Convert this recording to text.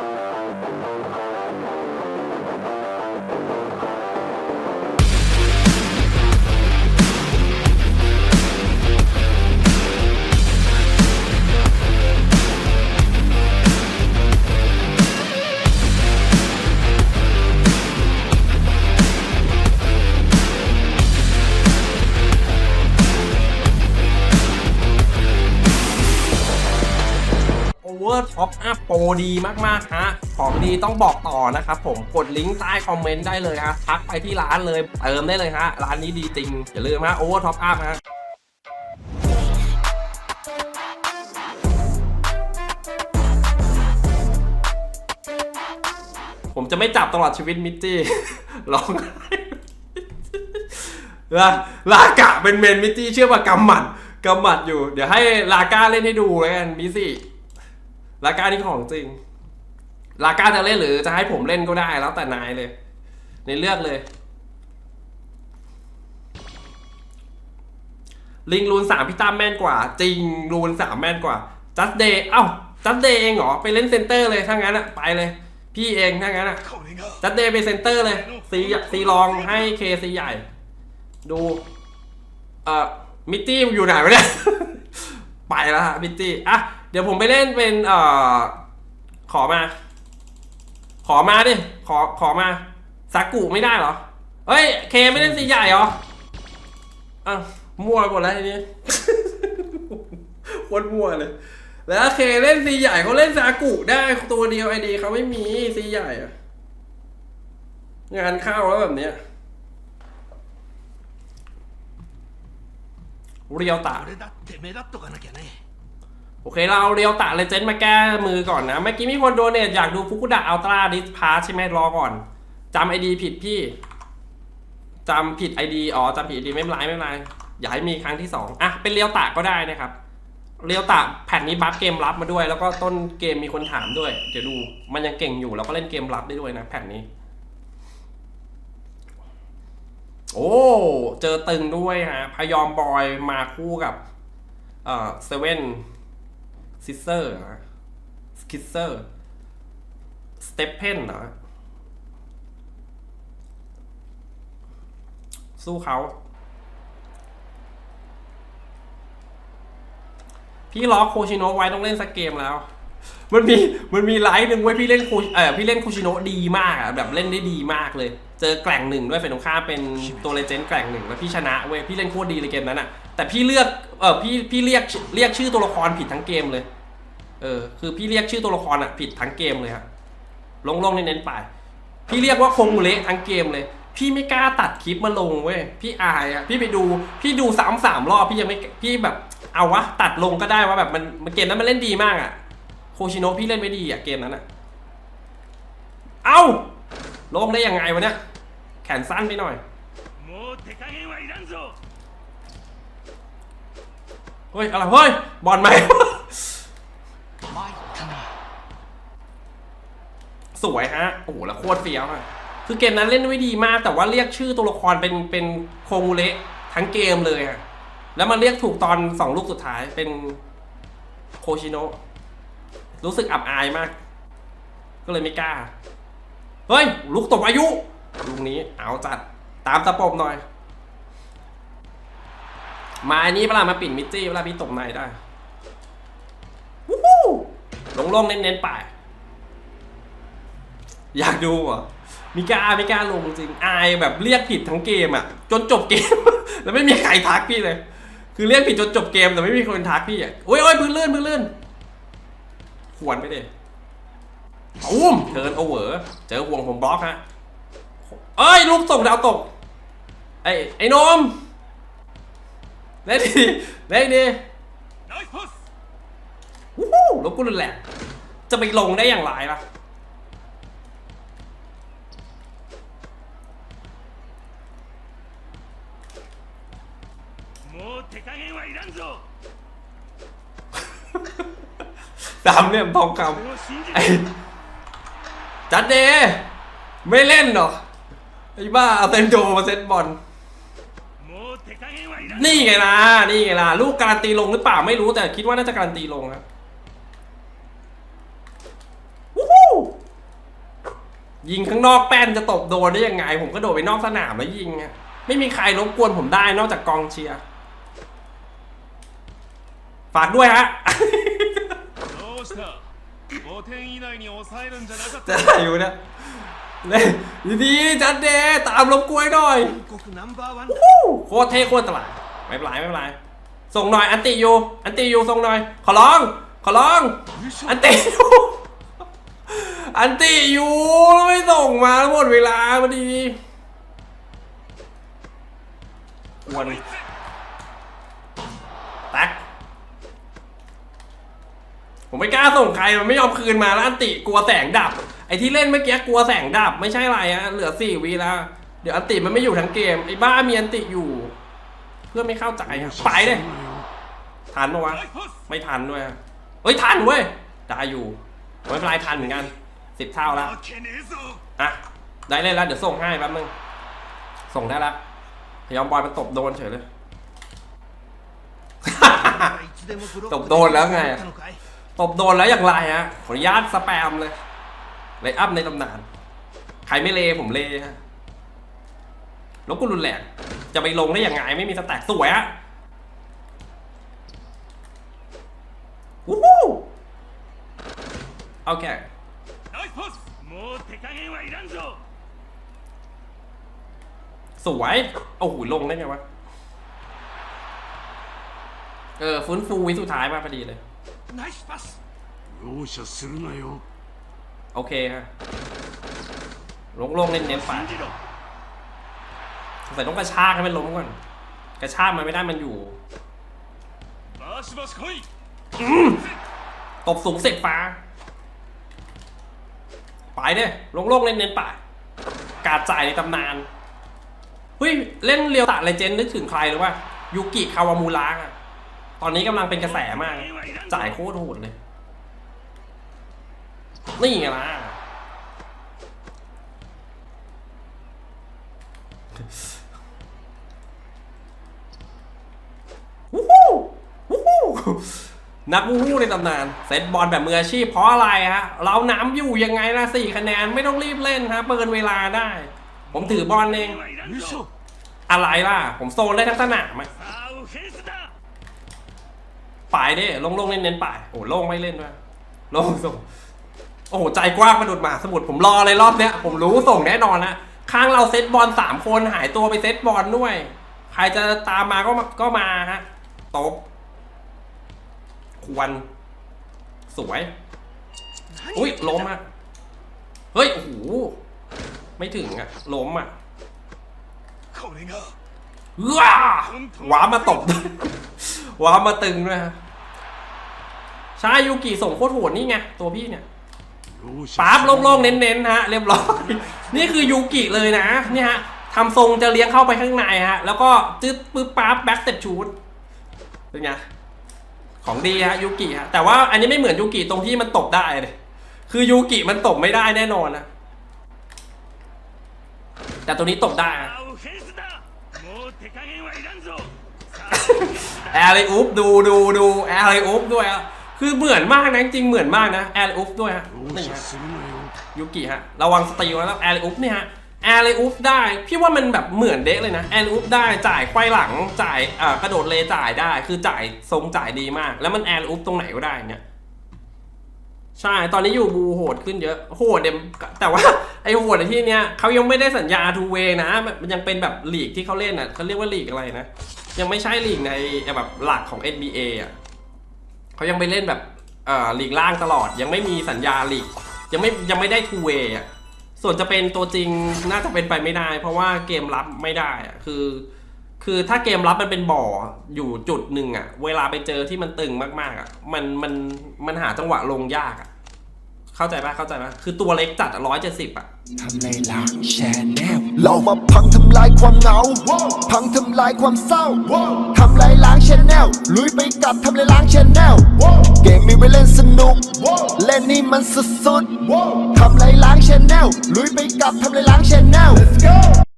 โท็อปอัพโปรดีมากๆฮะของดีต้องบอกต่อนะครับผมกดลิงก์ใต้คอมเมนต์ได้เลยฮะทักไปที่ร้านเลยเติมได้เลยฮะร้านนี้ดีจริงอย่าลืมฮะโอเวอร์ท็อปอัพฮะผมจะไม่จับตลอดชีวิตมิตตี้ร้องไห้ลาลากะเป็นเมนมิตตี้เชื่อว่ากำหมัดกำหมัดอยู่ เดี๋ยวให้ลาก้าเล่นให้ดูแล้วกันมิซี่ ลาก้านี่ของจริง ลาก้าจะเล่นหรือจะให้ผมเล่นก็ได้แล้วแต่นายเลย ในเลือกเลย ลิงรูนสามพี่ตั้มแม่นกว่า จริงรูนสามแม่นกว่าจัสเดย์เอ้าจัสเดย์เองเหรอ ไปเล่นเซนเตอร์เลยถ้างั้นอะไปเลย พี่เองถ้างั้นอะจัสเดย์ไปเซนเตอร์เลยซีซีลองให้เคซีใหญ่ ดู เอ่อมิตตี้อยู่ไหนวะเนี่ย ไปแล้วฮะมิตตี้อะ เดี๋ยวผมไปเล่นเป็นเอ่อขอมา ขอมาดิ ขอขอมาซากุไม่ได้เหรอ เฮ้ย เคไม่เล่นซีใหญ่เหรออะมั่วไปหมดแล้วทีนี้โคตรมั่วเลย แล้วเคเล่นซีใหญ่เขาเล่นซากุได้ตัวเดียวไอดีเขาไม่มีซีใหญ่อะงานเข้าแล้วแบบเนี้ยเรียวตะ โอเคเราเรียวตะเลเจนด์มาแก้มือก่อนนะ เมื่อกี้มีคนโดเนทอยากดูฟุกุดะอัลตร้าดิสพาใช่ไหมรอก่อนจำไอดีผิดพี่จำผิดไอดีอ๋อจำผิดไอดีไม่เป็นไรไม่เป็นไรอย่าให้มีครั้งที่สองอะเป็นเรียวตะก็ได้นะครับเรียวตะแผ่นนี้บัฟเกมรับมาด้วย แล้วก็ต้นเกมมีคนถามด้วย เดี๋ยวดูมันยังเก่งอยู่เราก็เล่นเกมรับได้ด้วยนะแผ่นนี้ โอ้เจอตึงด้วยฮะพยอมบอยมาคู่กับเอ่อเซเว่น ซิเซอร์สคิสเซอร์สเตปเพนเหรอสู้เขา พี่ล็อกโคชิโนะไว้ต้องเล่นสักเกมแล้ว มันมีมันมีไลฟ์หนึ่งไว้พี่เล่นโคเออพี่เล่นโคชิโนะดีมากอะแบบเล่นได้ดีมากเลย เจอแกล่งหนึ่งด้วยเป็นตรงข้าเป็นตัวเลเจนด์แกล่งหนึ่งแล้วพี่ชนะเว้ยพี่เล่นโคตรดีเลยเกมนั้นอะ แต่พี่เลือกเออพี่พี่เรียกเรียกชื่อตัวละครผิดทั้งเกมเลย เออคือพี่เรียกชื่อตัวละครอะผิดทั้งเกมเลยฮะลงๆเน้นๆไปพี่เรียกว่าคงเละทั้งเกมเลย พี่ไม่กล้าตัดคลิปมาลงเว้ยพี่อายอะพี่ไปดูพี่ดูซ้ำสามรอบพี่ยังไม่พี่แบบเอาวะตัดลงก็ได้ว่าแบบมันมันเกมนั้นมันเล่นดีมากอะโคชิโนะพี่เล่นไม่ดีอะเกมนั้นอะเอาลงได้ยังไงวะเนี่ยแขนสั้นไปหน่อย เฮ้ย อะไร เฮ้ย บอลไหม สวยฮะ โอ้โห แล้วโคตรเฟี้ยวอะคือเกมนั้นเล่นไว้ดีมาก แต่ว่าเรียกชื่อตัวละครเป็นเป็นโคงูเละทั้งเกมเลยอะแล้วมันเรียกถูกตอนสองลูกสุดท้ายเป็นโคชิโนะรู้สึกอับอายมาก ก็เลยไม่กล้า เฮ้ยลูกตกอายุลูกนี้เอาจัดตามตะปบหน่อย มาอันนี้เวลามาปิ่นมิจี้เวลาพี่ตบในได้วู้ฮู้ลงๆเน้นๆไปอยากดูเหรอมิกาไม่กล้าลงจริงอายแบบเรียกผิดทั้งเกมอะ จนจบเกม แล้วไม่มีใครทักพี่เลย คือเรียกผิดจนจบเกมแต่ไม่มีคนทักพี่อะโอ้ยโอ้ยพื้นเลื่อนพื้นเลื่อนขวนไปดิอุ้มเทิร์นโอเวอร์เจอห่วงผมบล็อกฮะเอ้ยลูกตกดาวตกไอ้ไอ้นม เล่นดีเล่นดีวู้ฮู้ลบกูรุนแรงจะไปลงได้อย่างไรล่ะตามเหลี่ยมทองคำจัดเดไม่เล่นหรอไอ้บ้าเอาเต็นโดมาเซตบอล นี่ไงล่ะ นี่ไงล่ะ ลูกการันตีลงหรือเปล่าไม่รู้แต่คิดว่าน่าจะการันตีลงนะยิงข้างนอกแป้นจะตบโดนได้ยังไง ผมก็โดดไปนอกสนามแล้วยิงอะไม่มีใครรบกวนผมได้นอกจากกองเชียร์ฝากด้วยฮะจะอะไรอยู่นะเล่นดีจัดเดตามรบกวนหน่อยโคตรเท่โคตรตลาด ไม่เป็นไรไม่เป็นไรส่งหน่อยอันติอยู่อันติอยู่ส่งหน่อย ขอร้อง ขอร้อง อันติยูอันติอยูแล้วไม่ส่งมาหมดเวลาพอดีอ้วนแตักผมไม่กล้าส่งใครมันไม่ยอมคืนมาแล้วอันติกลัวแสงดับ ไอ้ที่เล่นเมื่อกี้กลัวแสงดับ ไม่ใช่ไรอะเหลือสี่วีแล้วเดี๋ยวอันติมันไม่อยู่ทั้งเกมไอ้บ้ามีอันติอยู่ เพื่อไม่เข้าใจอะไปเลยทันปะวะไม่ทันด้วยเฮ้ยทันเว้ยตายอยู่ไม่เป็นไรทันเหมือนกันสิบเท่าแล้วอะได้เล่นแล้วเดี๋ยวส่งให้แป๊บนึงส่งได้ละพยอมบอยมันตบโดนเฉยเลยตบโดนแล้วไงตบโดนแล้วอย่างไรฮะขออนุญาตสแปมเลยเลยอัพในตำนาน ใครไม่เลผมเลฮะแล้วกูรุนแรง จะไปลงได้ยังไงไม่มีสแต็กสวยฮะวู้ฮู้โอเคสวยโอ้โหลงได้ไงวะเออฟื้นฟูวิสุดท้ายมาพอดีเลยโอเคฮะลงลงเล่นเน็นฝา ใส่ต้องกระชากให้มันล้มก่อน กระชากมันไม่ได้มันอยู่ตบสูงเสร็จฟ้าไปเด้ลงโลกเล่นเน้นป่า การจ่ายในตำนานเฮ้ยเล่นเรียวตะเลเจนนึกถึงใครหรือว่ายุกิคาวามูระอะตอนนี้กำลังเป็นกระแสมาก จ่ายโคตรโหดเลย นี่ไงล่ะ นักวู้หู้ในตำนานเซตบอลแบบมืออาชีพเพราะอะไรฮะ เราน้ำอยู่ยังไงนะสี่คะแนนไม่ต้องรีบเล่นฮะเปิดเวลาได้ ผมถือบอลเอง อะไรล่ะ ผมโซนได้ทั้งสนามอะป่ายเดิลงลงเน้นเน้นป่ายโอ้โล่งไม่เล่นด้วยโล่งส่งโอ้ใจกว้างมาดุดหมาสมุดผมรอเลยรอบเนี้ย ผมรู้ส่งแน่นอนนะข้างเราเซตบอลสามคนหายตัวไปเซตบอลด้วย ใครจะตามมาก็มาก็มาฮะตบ ควร สวย อุ้ยล้มอะ เฮ้ย โอ้โห ไม่ถึงอะ ล้มอะว้าว้ามาตบว้ามาตึงด้วยฮะใช่ยูกิส่งโคตรโหดนี่ไง ตัวพี่เนี่ยปั๊บโล่งๆเน้นๆฮะ เรียบร้อย นี่คือยูกิเลยนะเนี่ยฮะทำทรงจะเลี้ยงเข้าไปข้างในฮะ แล้วก็จึ๊ดปึ๊บปั๊บแบ็กสเต็ปชูดเป็นไง ของดีฮะยูกิฮะแต่ว่าอันนี้ไม่เหมือนยูกิตรงที่มันตบได้เลยคือยูกิมันตบไม่ได้แน่นอนนะแต่ตัวนี้ตบได้แอร์เอุ๊บดูดูดูแอร์เอุ๊บด้วยอะคือเหมือนมากนะจริงเหมือนมากนะแอร์เอุ๊บด้วยฮะยูกิฮะระวังสตีลแล้วแอร์เอุ๊บเนี่ยฮะ แอร์เลยอุ๊บได้ พี่ว่ามันแบบเหมือนเด็กเลยนะแอร์เลอุ๊บได้จ่ายไขว้หลังจ่ายอ่ากระโดดเลจ่ายได้คือจ่ายทรงจ่ายดีมาก แล้วมันแอร์เลอุ๊บตรงไหนก็ได้เนี่ยใช่ ตอนนี้อยู่บูโหดขึ้นเยอะ โหดเดมแต่ว่าไอโหดในที่เนี้ยเขายังไม่ได้สัญญาทูเวนะ มันยังเป็นแบบลีกที่เขาเล่นอะเขาเรียกว่าลีกอะไรนะ ยังไม่ใช่ลีกในแบบหลักของ NBA อะเขายังไปเล่นแบบเอ่อลีกล่างตลอด ยังไม่มีสัญญาลีก ยังไม่ยังไม่ได้ทูเวอะ ส่วนจะเป็นตัวจริงน่าจะเป็นไปไม่ได้ เพราะว่าเกมรับไม่ได้อะคือ คือถ้าเกมรับมันเป็นบ่ออยู่จุดหนึ่งอะเวลาไปเจอที่มันตึงมากๆอะมันมันมันหาจังหวะลงยากอะเข้าใจปะเข้าใจปะคือตัวเล็กจัดร้อยเจ็ดสิบอะทำในหลังแชแนลเรามาพังทำลายความเหงา พังทำลายความเศร้า ทำลายล้างแชแนลลุยไปกับทำลายล้างแชแนลเกมมีไว้เล่นสนุก เล่นนี่มันสุดๆทำลายล้าง ชแนลลุยไปกับทำลายล้างชแนล